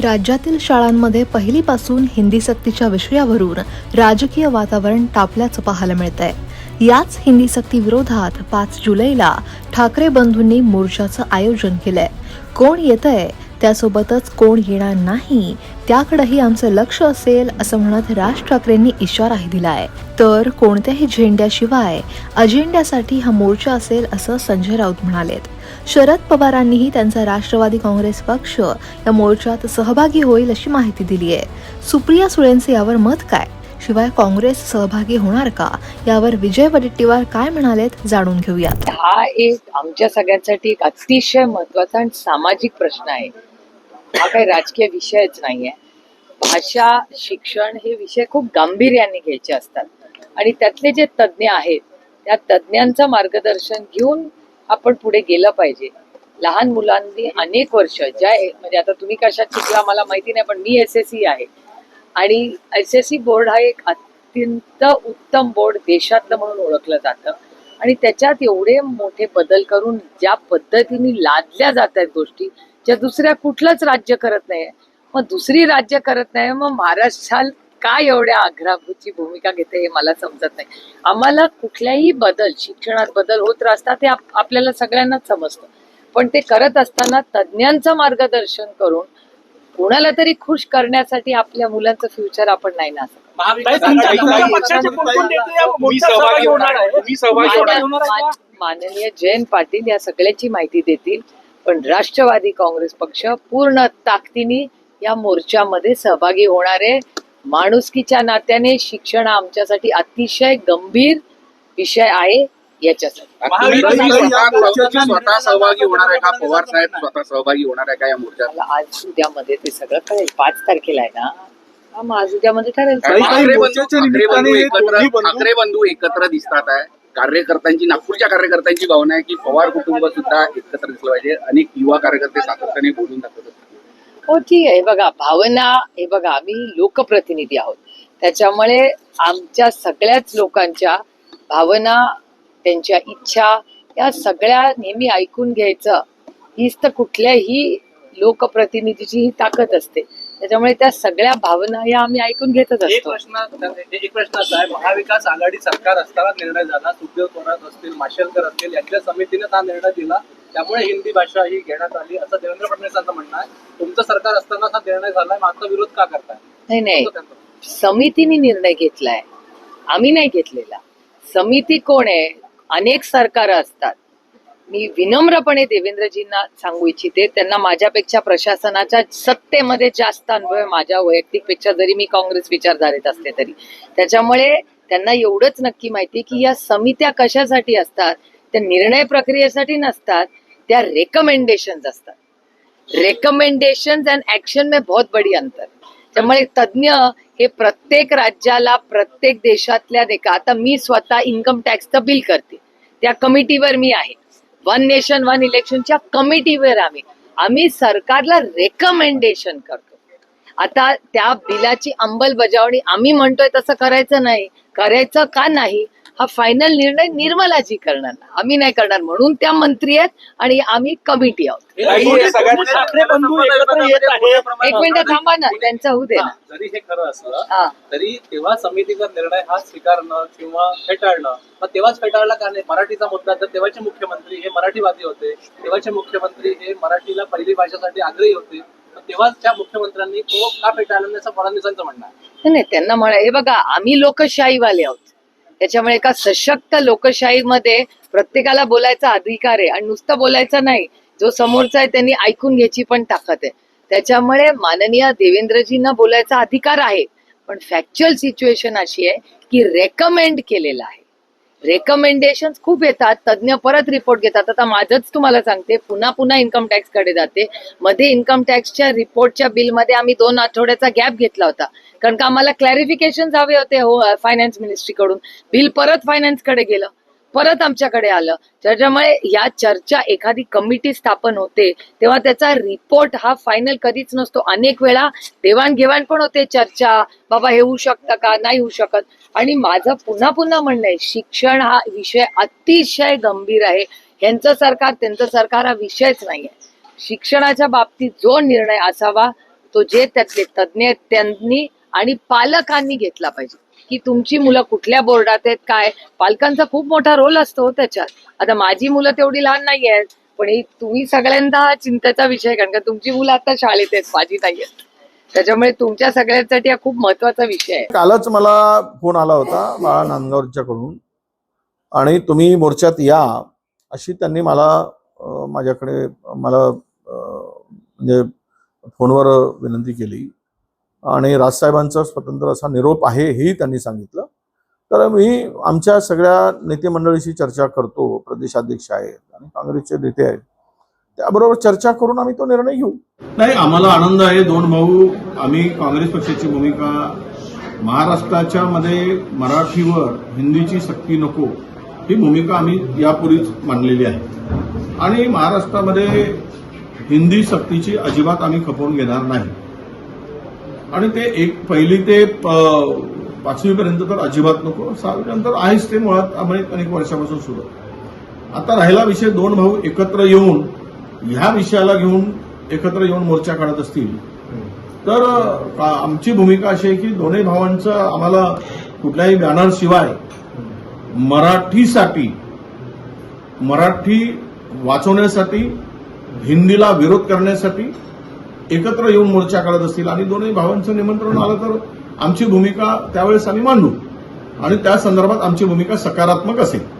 राज्यातील शाळांमध्ये पहिलीपासून हिंदी सक्तीच्या विषयावरून राजकीय वातावरण तापल्याचं पाहायला मिळतंय. याच हिंदी सक्ती विरोधात पाच जुलैला ठाकरे बंधूंनी मोर्चाचं आयोजन केलंय. कोण येतंय? त्यासोबतच कोण येणार नाही त्याकडेही आमचं लक्ष असेल असं म्हणत राज ठाकरेंनी इशाराही दिलाय. तर कोणत्याही झेंड्याशिवाय अजेंड्यासाठी हा मोर्चा असेल असं संजय राऊत म्हणालेत. शरद पवारांनीही त्यांचा राष्ट्रवादी काँग्रेस पक्ष या मोर्चात सहभागी होईल अशी माहिती दिली आहे सुप्रिया सुळेंचे यावर मत काय? शिवाय काँग्रेस सहभागी होणार का? यावर विजय वडेट्टीवार काय म्हणालेत जाणून घेऊयात. हा एक आमच्या सगळ्यांसाठी एक अतिशय महत्त्वाचा आणि सामाजिक प्रश्न आहे. हा काही राजकीय विषयच नाहीये. भाषा शिक्षण हे विषय खूप गांभीर्याने घ्यायचे असतात. आणि त्यातले जे तज्ज्ञ आहेत त्या तज्ज्ञांचं मार्गदर्शन घेऊन आपण पुढे गेलं पाहिजे. लहान मुलांनी अनेक वर्ष ज्या म्हणजे आता तुम्ही कशात शिकला मला माहिती नाही पण मी एस एस सी आहे. आणि एस एस सी बोर्ड हा एक अत्यंत उत्तम बोर्ड देशातलं म्हणून ओळखलं जातं. आणि त्याच्यात एवढे मोठे बदल करून ज्या पद्धतीने लादल्या जात आहेत गोष्टी ज्या दुसऱ्या कुठलंच राज्य करत नाही मग दुसरी राज्य करत नाही मग महाराष्ट्रात काय एवढ्या आग्राची भूमिका घेते हे मला समजत नाही. आम्हाला कुठल्याही बदल शिक्षणात बदल होत असतात ते आपल्याला सगळ्यांनाच समजतं. पण ते करत असताना तज्ज्ञांचं मार्गदर्शन करून कोणाला तरी खुश करण्यासाठी आपल्या मुलांचं फ्युचर आपण नाही ना असं महाविकास आघाडीला पक्षाचे कोण कोण नेते या मी मोर्चात सहभागी होणार आहे. मी सहभागी होणार होणार आहे. का? माननीय जयंत पाटील या सगळ्याची माहिती देतील. पण राष्ट्रवादी काँग्रेस पक्ष पूर्ण ताकदीने या मोर्चामध्ये सहभागी होणार आहे. माणुसकीच्या नात्याने शिक्षण आमच्यासाठी अतिशय गंभीर विषय आहे याच्यासाठी. स्वतः- सहभागी होणार आहे का? निर्णयाला पवार साहेब नाही. स्वतः सहभागी होणार आहे का या आज उद्यामध्ये ते सगळं कळेल. पाच तारखेला आहे ना? हा उद्यामध्ये ठरेल काही- काही ठाकरे बंधू मोर्चाच्या ठाकरे निमित्ताने बंधू हे एकत्र दोन्ही बंधू- ठाकरे बंधू एकत्र दिसतात आहे. कार्यकर्त्यांची नागपूरच्या कार्यकर्त्यांची भावना आहे की पवार कुटुंब सुद्धा एकत्र दिसलं पाहिजे. अनेक युवा कार्यकर्ते सातत्याने बोलून दाखवतात. हो ठीक आहे. हे बघा भावना हे बघा आम्ही लोकप्रतिनिधी आहोत. त्याच्यामुळे आमच्या सगळ्याच लोकांच्या भावना त्यांच्या इच्छा या सगळ्या नेहमी ऐकून घ्यायचं. हीच तर कुठल्याही लोकप्रतिनिधीची ही ताकद असते. त्याच्यामुळे त्या सगळ्या भावना या आम्ही ऐकून घेतच एक असतो. प्रश्न एक प्रश्न असा आहे महाविकास आघाडी सरकार असताना निर्णय झाला सुखदेव थोरात असतील माशेलकर असतील यांच्या समितीने हा निर्णय दिला त्यामुळे हिंदी भाषा ही घेण्यात आली. असं देवेंद्र फडणवीसांचं म्हणणं आहे तुमचं सरकार असताना हा निर्णय झालाय मग आता विरोध का करताय? नाही नाही. असं त्यांचं म्हणणं. समितीने निर्णय घेतलाय आम्ही नाही घेतलेला. समिती कोण आहे? अनेक सरकार असतात. मी विनम्रपणे देवेंद्रजींना सांगू इच्छिते त्यांना माझ्यापेक्षा प्रशासनाच्या सत्तेमध्ये जास्त अनुभव आहे माझ्या वैयक्तिकपेक्षा जरी मी काँग्रेस विचारधारेत असले तरी. त्याच्यामुळे त्यांना एवढंच नक्की माहिती की या समित्या कशासाठी असतात त्या निर्णय प्रक्रियेसाठी नसतात त्या रेकमेंडेशन असतात. रेकमेंडेशन अँड ऍक्शन मे बहुत बडी अंतर. त्यामुळे तज्ज्ञ हे प्रत्येक राज्याला प्रत्येक देशातल्या देखा आता मी स्वतः इन्कम टॅक्सचं बिल करते. त्या कमिटीवर मी आहे. वन नेशन वन इलेक्शनच्या कमिटीवर आम्ही. आम्ही सरकारला रेकमेंडेशन करतो. आता त्या बिलाची अंमलबजावणी आम्ही म्हणतोय तसं करायचं नाही. करायचं का नाही? हा फायनल निर्णय निर्मलाजी करणार आम्ही नाही करणार म्हणून त्या मंत्री आहेत आणि आम्ही कमिटी आहोत. एक मिनिट थांबा ना त्यांचा होऊ दे ना. जरी हे खरं असलं तरी तेव्हा समितीचा निर्णय हा स्वीकारणं किंवा फेटाळणं मग तेव्हाच फेटाळला का नाही? मराठीचा मुद्दा तर तेव्हाचे मुख्यमंत्री हे मराठीवादी होते. तेव्हाचे मुख्यमंत्री हे मराठीला पहिली भाषेसाठी आग्रही होते. मग तेव्हाच त्या मुख्यमंत्र्यांनी तो का फेटाळला नाही असं फडणवीसांचं म्हणणं नाही त्यांना म्हणा हे बघा आम्ही लोकशाहीवाले आहोत. त्याच्यामुळे एका सशक्त लोकशाहीमध्ये प्रत्येकाला बोलायचा अधिकार आहे. आणि नुसतं बोलायचं नाही जो समोरचा आहे त्यांनी ऐकून घ्यायची पण ताकद आहे. त्याच्यामुळे माननीय देवेंद्रजींना बोलायचा अधिकार आहे. पण फॅक्च्युअल सिच्युएशन अशी आहे की रेकमेंड केलेलं आहे. रेकमेंडेशन खूप येतात. तज्ज्ञ परत रिपोर्ट घेतात. आता माझंच तुम्हाला सांगते पुन्हा पुन्हा इन्कम टॅक्सकडे जाते. मध्ये इन्कम टॅक्सच्या रिपोर्टच्या बिलमध्ये आम्ही दोन आठवड्याचा गॅप घेतला होता. कारण का आम्हाला क्लॅरिफिकेशन हवे होते हो फायनान्स मिनिस्ट्रीकडून बिल परत फायनान्सकडे गेलं. परत आमच्याकडे आलं. त्याच्यामुळे या चर्चा एखादी कमिटी स्थापन होते तेव्हा त्याचा रिपोर्ट हा फायनल कधीच नसतो. अनेक वेळा देवाणघेवाण पण होते चर्चा बाबा हे होऊ शकतं का? नाही होऊ शकत. आणि माझं पुन्हा पुन्हा म्हणणं आहे शिक्षण हा विषय अतिशय गंभीर आहे. यांचं सरकार त्यांचं सरकार हा विषयच नाही आहे शिक्षणाच्या बाबतीत जो निर्णय असावा तो जे त्यातले तज्ज्ञ आहेत त्यांनी आणि पालकांनी घेतला पाहिजे. की तुमची मुलं कुठल्या बोर्डात आहेत काय? पालकांचा खूप मोठा रोल असतो हो त्याच्यात. आता माझी मुलं तेवढी लहान नाही आहेत पण ही तुम्ही सगळ्यांदा हा चिंतेचा विषय कारण का तुमची मुलं आता शाळेत आहेत माझी नाही आहेत. त्याच्यामुळे तुमच्या सगळ्यांसाठी हा खूप महत्त्वाचा विषय आहे. कालच मला फोन आला होता बाळा नांदगावच्याकडून आणि तुम्ही मोर्चात या अशी त्यांनी मला माझ्याकडे मला म्हणजे फोनवर विनंती केली. आणि राजसाहेबांचा स्वतंत्र असा निरोप आहे हेही त्यांनी सांगितलं. तर मी आमच्या सगळ्या नेते मंडळीशी चर्चा करतो प्रदेशाध्यक्ष आहेत आणि काँग्रेसचे नेते आहेत. त्याबरोबर चर्चा करून आम्ही तो निर्णय घेऊ. नाही आम्हाला आनंद आहे. दोन भाऊ आम्ही काँग्रेस पक्षाची भूमिका महाराष्ट्राच्या मध्ये मराठीवर हिंदीची सक्ती नको ही भूमिका आम्ही यापूर्वीच मांडलेली आहे. आणि महाराष्ट्रामध्ये हिंदी सक्तीची अजिबात आम्ही खपवून घेणार नाही. आणि ते एक पहिली ते प- पाचवीपर्यंत तर अजिबात नको. सहावीनंतर आहेच ते मुळात. आम्ही अनेक वर्षापासून सुरू आता राहिला विषय दोन भाऊ एकत्र येऊन ह्या विषयाला घेऊन एकत्र येऊन मोर्चा काढत असतील. तर आमची भूमिका अशी आहे की दोन्ही भावांचं आम्हाला कुठल्याही बॅनरशिवाय मराठीसाठी मराठी वाचवण्यासाठी हिंदीला विरोध करण्यासाठी एकत्र येऊन मोर्चा काढत असतील आणि दोन्ही भावांचं निमंत्रण आलं तर आमची भूमिका त्यावेळेस आम्ही मांडू. आणि त्या संदर्भात आमची भूमिका सकारात्मक असेल.